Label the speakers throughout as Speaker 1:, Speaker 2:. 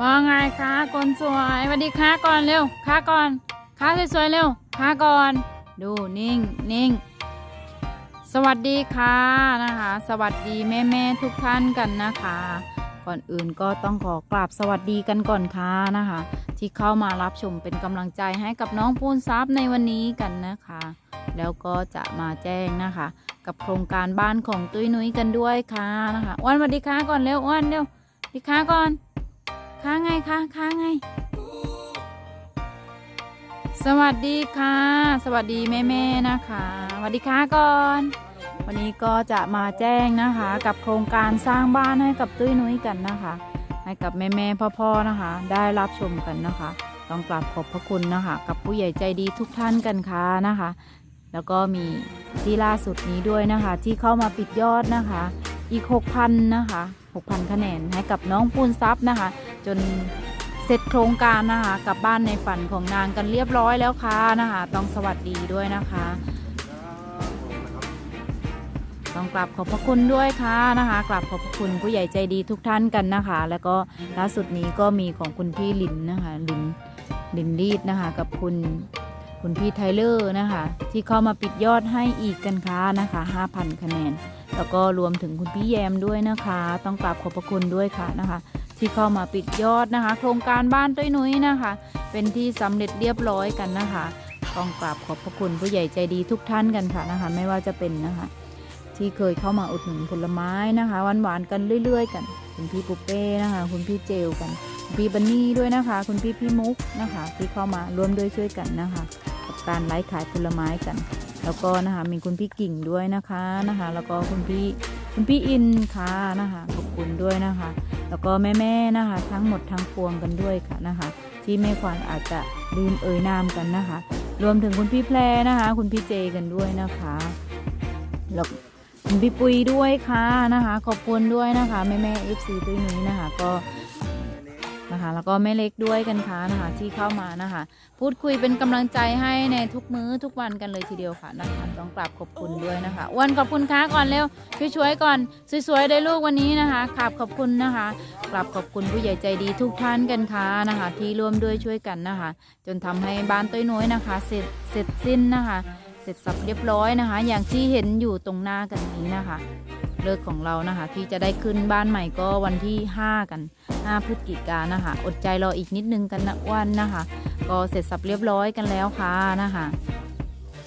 Speaker 1: ว่าไงคะคนสวยสวัสดีค่ะก่อนเร็วค่ะก่อนค่ะสวยๆเร็วค่ะก่อน ดูนิ่งนิ่งสวัสดีค่ะนะคะ สวัสดีแม่ๆทุกท่านกันนะคะ ก่อนอื่นก็ต้องขอกราบสวัสดีกันก่อนค่ะนะคะ ที่เข้ามารับชมเป็นกำลังใจให้กับน้องปูนซับในวันนี้กันนะคะ แล้วก็จะมาแจ้งนะคะ กับโครงการบ้านของตุ้ยนุ้ยกันด้วยค่ะนะคะอ้วนสวัสดีค่ะก่อนเร็วอ้วนเร็วสวัสดีค่ะก่อน ค้าไงคะค้าไง สวัสดีค่ะ สวัสดีแม่ๆนะคะสวัสดีค่ะก่อน วันนี้ก็จะมาแจ้งนะคะ กับโครงการสร้างบ้านให้กับตุ้ยนุ้ยกันนะคะ ให้กับแม่ๆพ่อๆนะคะ ได้รับชมกันนะคะ ต้องกราบขอบพระคุณนะคะ กับผู้ใหญ่ใจดีทุกท่านกันค่ะนะคะ แล้วก็มีที่ล่าสุดนี้ด้วยนะคะ ที่เข้ามาปิดยอดนะคะ อีก 6,000 นะคะ 6,000 คะแนนให้กับน้องปูนซับนะคะ จนเสร็จโครงการนะคะกลับบ้านในฝันของนางกันเรียบร้อยแล้วค่ะนะคะ ต้องสวัสดีด้วยนะคะ ต้องกราบขอบพระคุณด้วยค่ะนะคะกราบขอบพระคุณผู้ใหญ่ใจดีทุกท่านกันนะคะ แล้วก็ล่าสุดนี้ก็มีของคุณพี่ลินนะคะลินลินรีดนะคะ กับคุณคุณพี่ไทเลอร์นะคะ ที่เข้ามาปิดยอดให้อีกกันค่ะนะคะ 5,000 คะแนน แล้วก็รวมถึงคุณพี่แยมด้วยนะคะ ต้องกราบขอบพระคุณด้วยค่ะนะคะ ที่เข้ามาปิดยอดนะคะ โครงการบ้านต้อยนุ้ยนะคะ เป็นที่สำเร็จเรียบร้อยกันนะคะต้องกราบขอบพระคุณผู้ใหญ่ใจดีทุกท่านกันค่ะนะคะ ไม่ว่าจะเป็นนะคะ ที่เคยเข้ามาอุดหนุนผลไม้นะคะหวานๆกันเรื่อย ๆ กัน คุณพี่ปุเป้นะคะ คุณพี่เจลกันคุณพี่บันนี่ด้วยนะคะ คุณพี่พี่มุกนะคะ ที่เข้ามาร่วมด้วยช่วยกันนะคะ กับการไลฟ์ขายผลไม้กัน แล้วก็นะคะมีคุณพี่กิ่งด้วยนะคะนะคะ แล้วก็คุณพี่คุณพี่อินค่ะนะคะขอบคุณด้วยนะคะ แล้วก็แม่ๆนะคะ ทั้งหมดทั้งปวงกันด้วยค่ะนะคะ ที่แม่ควานอาจจะลืมเอ่ยนามกันนะคะ รวมถึงคุณพี่แพรนะคะ คุณพี่เจกันด้วยนะคะแล้วคุณพี่ปุยด้วยค่ะนะคะ ขอบคุณด้วยนะคะแม่แม่เอฟซีตุ้ยนี้นะคะ ก็ นะคะ แล้วก็แม่เล็กด้วยกันค่ะนะคะที่เข้ามานะคะ พูดคุยเป็นกำลังใจให้ในทุกมื้อทุกวันกันเลยทีเดียวค่ะนะคะ ต้องกราบขอบคุณด้วยนะคะอ้วนขอบคุณค่ะก่อนเร็วช่วยๆก่อนสวยๆได้ลูกวันนี้นะคะกราบขอบคุณนะคะกราบขอบคุณผู้ใหญ่ใจดีทุกท่านกันค่ะนะคะ ที่ร่วมด้วยช่วยกันนะคะ จนทำให้บ้านต้อยน้อยนะคะ เสร็จเสร็จสิ้นนะคะ เสร็จสับเรียบร้อยนะคะ อย่างที่เห็นอยู่ตรงหน้ากันนี้นะคะเลิกของเรานะคะ ที่จะได้ขึ้นบ้านใหม่ก็วันที่ 5 กัน 5 พฤศจิกานนะคะ อดใจรออีกนิดนึงกันนะวันนะคะ ก็เสร็จสับเรียบร้อยกันแล้วค่ะนะคะ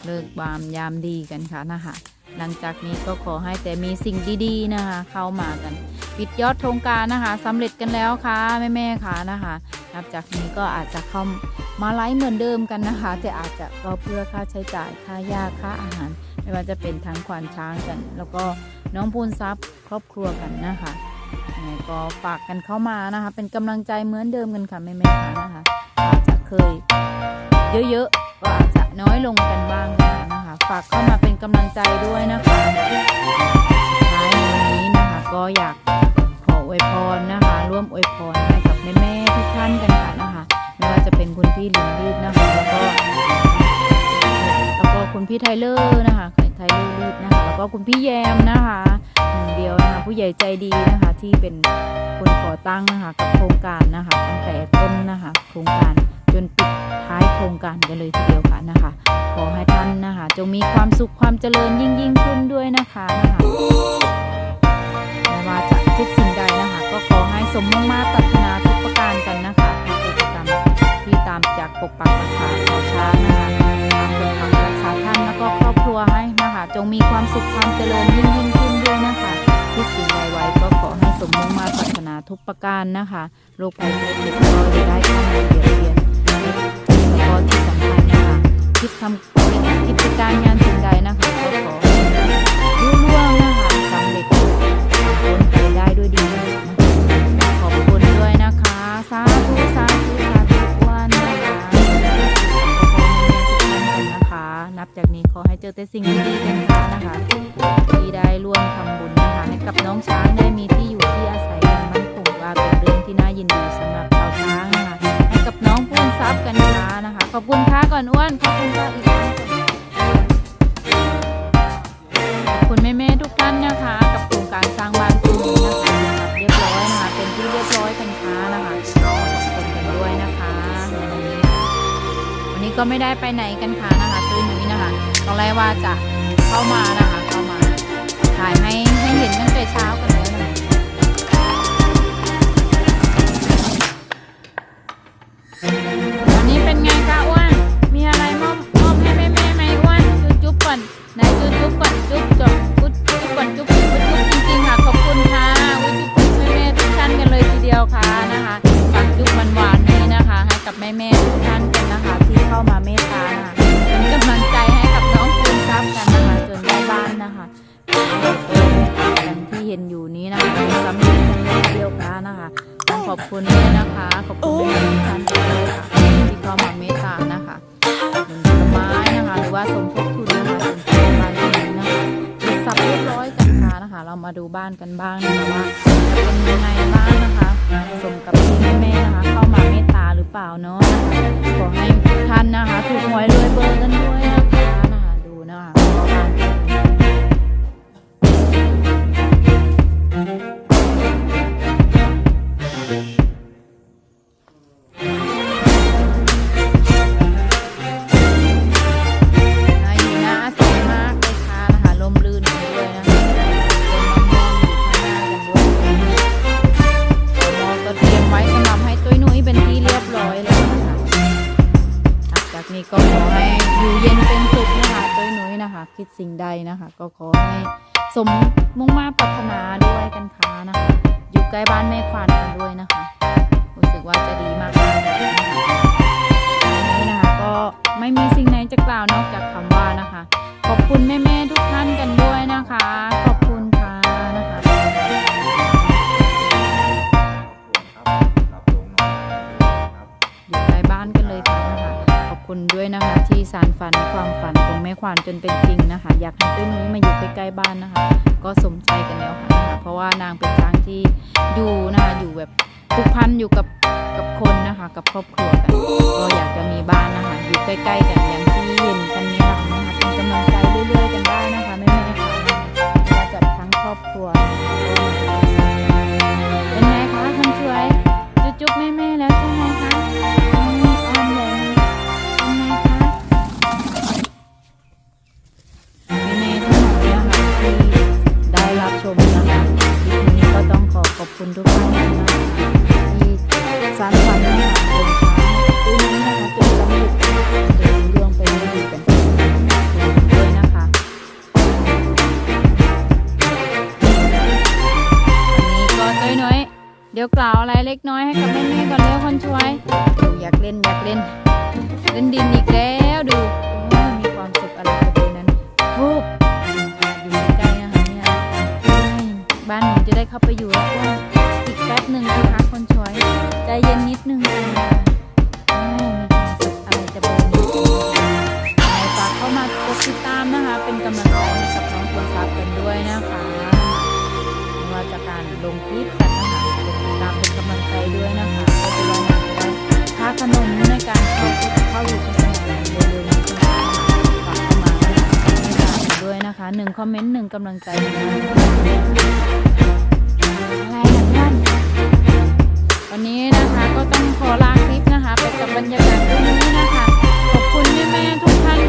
Speaker 1: เลิกบามยามดีกันค่ะนะคะ หลังจากนี้ก็ขอให้แต่มีสิ่งดีๆนะคะ เข้ามากัน ปิดยอดโครงการนะคะสำเร็จกันแล้วค่ะแม่ๆค่ะนะคะ นับจากนี้ก็อาจจะเข้า มาไลฟ์เหมือนเดิมกันนะคะ แต่อาจจะก็เพื่อค่าใช้จ่ายค่ายาค่าอาหาร ไม่ว่าจะเป็นทั้งควานช้างกัน แล้วก็น้องพูนซับครอบครัวกันนะคะก็ฝากกันเข้ามานะคะ เป็นกำลังใจเหมือนเดิมกันค่ะแม่ๆค่ะนะคะอาจจะเคยเยอะๆก็อาจจะน้อยลงกันบ้างนะคะ ฝากเข้ามาเป็นกำลังใจด้วยนะคะท้ายนี้นะคะ ก็อยากขออวยพรนะคะ ร่วมอวยพรให้กับแม่ๆทุกท่านกันค่ะ จะเป็นคุณพี่ลินรีดนะคะแล้วก็แล้วก็คุณพี่ไทเลอร์นะคะไทเลอร์รีดนะคะแล้วก็คุณพี่แยมนะคะหนึ่งเดียวนะคะผู้ใหญ่ใจดีนะคะที่เป็นคนก่อตั้งนะคะกับโครงการนะคะตั้งแต่ต้นนะคะโครงการจนปิดท้ายโครงการกันเลยทีเดียวค่ะนะคะขอให้ท่านนะคะจงมีความสุขความเจริญยิ่งยิ่งขึ้นด้วยนะคะนะคะไม่ว่าจะคิดสิ่งใดนะคะก็ขอให้สมมุ่งมาตร กปักรักษาขอช้างนะคะตามปกปักรักษาท่านแล้วก็ครอบครัวให้นะคะ จงมีความสุขความเจริญยิ่งยิ่งขึ้นด้วยนะคะคิดสิ่งใดไว้ก็ขอให้สมมุ่งมาปรารถนาทุกประการนะคะโรคภัยไข้เจ็บก็จะได้เข้ามาเบียดเบียนแล้วก็ที่สำคัญนะคะคิดทำกิจการงานสิ่งใดนะคะก็ขอรุ่งร่วงนะคะสำเร็จพ้นไปได้ด้วยดีนะคะ อแต่สิ่งดีๆกันนะคะที่ได้ร่วมทำบุญนะคะให้กับน้องช้างได้มีที่อยู่ที่อาศัยอย่มั่นคงว่าเป็นเรื่องที่น่ายินดีสำหรับชาวช้างนะคะให้กับน้องพูนทรัพย์กันช้านะคะ ขอบคุณค่ะก่อนอ้วนขอบคุณค่ะอีกครั้งขอบคุณแม่ๆทุกท่านนะคะ กับโครงการสร้างบ้านปูนนะคะเรียบร้อยนะคะเป็นที่เรียบร้อยกันค่ะนะคะขอบคุณกันด้วยนะคะวันนี้ก็ไม่ได้ไปไหนกันค่ะนะคะ ตอนแรกว่าจะเข้ามานะคะเข้ามาถ่ายให้ให้เห็นตั้งแต่เช้ากันแล้วนะวันนี้เป็นไงคะอ้วนมีอะไรมอบมอบให้แม่แม่ไหมอ้วนจุ๊บจุ๊บก่อนไหนจุ๊บจุ๊บก่อนจุ๊บจบ นที่เห็นอยู่นี้นะคะเป็นสำเร็นเลยทีเดียวค่ะนะคะต้องขอบคุณด้วยนะคะ ขอบคุณแม่ทุกท่านด้วยค่ะที่เข้ามาเมตตานะคะหนุนผลไม้นะคะ หรือว่าสมทบทุนนะคะจนถึงบ้านที่นี้นะคะปิดสับเรียบร้อยกันค่ะนะคะ เรามาดูบ้านกันบ้างนะคะว่าจะเป็นยังไงบ้างนะคะสมกับที่แม่ๆนะคะ เข้ามาเมตตาหรือเปล่าเนาะนะคะขอให้ทุกท่านนะคะ ถูกหวยรวยเบอร์กันด้วยนะคะ นี้ก็ขอให้อยู่เย็นเป็นสุขนะคะตุ้ยนุ้ยนะคะ คิดสิ่งใดนะคะ ก็ขอให้สมมุ่งมาปรารถนาด้วยกันค่ะนะคะ อยู่ใกล้บ้านแม่ควานกันด้วยนะคะรู้สึกว่าจะดีมากเลยนะคะนนี้นะคะก็ไม่มีสิ่งไหนจะกล่าวนอกจากคำว่านะคะ ขอบคุณแม่ๆทุกท่านกันด้วยนะคะ ฝันความฝันของแม่ควานจนเป็นจริงนะคะ อยากให้ต้นนุ้ยมาอยู่ใกล้ๆบ้านนะคะ ก็สมใจกันแล้วค่ะเพราะว่านางเป็นช้างที่อยู่นะคะอยู่แบบผูกพันอยู่กับกับคนนะคะ กับครอบครัวกันก็อยากจะมีบ้านนะคะ อยู่ใกล้ๆกันอย่างที่เห็นกันนี้นะคะเป็นกำลังใจเรื่อยๆกันได้นะคะ คุณทุกท่านนะคะที่สานฝันนะคะเป็นช้างตุ้ยนี้นะคะจนสำเร็จเดินเรื่องไปได้ดีกันด้วยนะคะวันนี้ก็ต้อยน้อย เดี๋ยวกล่าวอะไรเล็กน้อยให้กับแม่ๆก่อนเร็วคนช่วยอยากเล่นอยากเล่น เล่นดินอีกแล้วดูมีความสุขอะไรกับดินนั้นฟูบ บ้านหนูจะได้เข้าไปอยู่แล้วก็อีกแป๊บหนึ่งนะคะคนช่วยใจเย็นนิดนึงค่ะมีความสุขอะไรจะบอกฝากเข้ามากดติดตามนะคะเป็นกำลังใจให้กับน้องคนซับกันด้วยนะคะไม่ว่าจะการลงคลิปกันนะคะกดติดตามเป็นกำลังใจด้วยนะคะก็จะได้ค่าขนมในการเข้า หนึ่งคอมเมนต์หนึ่งกำลังใจอะไรอย่านวันนี้นะคะก็ต้องขอลาคลิปนะคะไปกับบรรยากาศตรงนี้นะคะ ขอบคุณแม่ๆทุกท่าน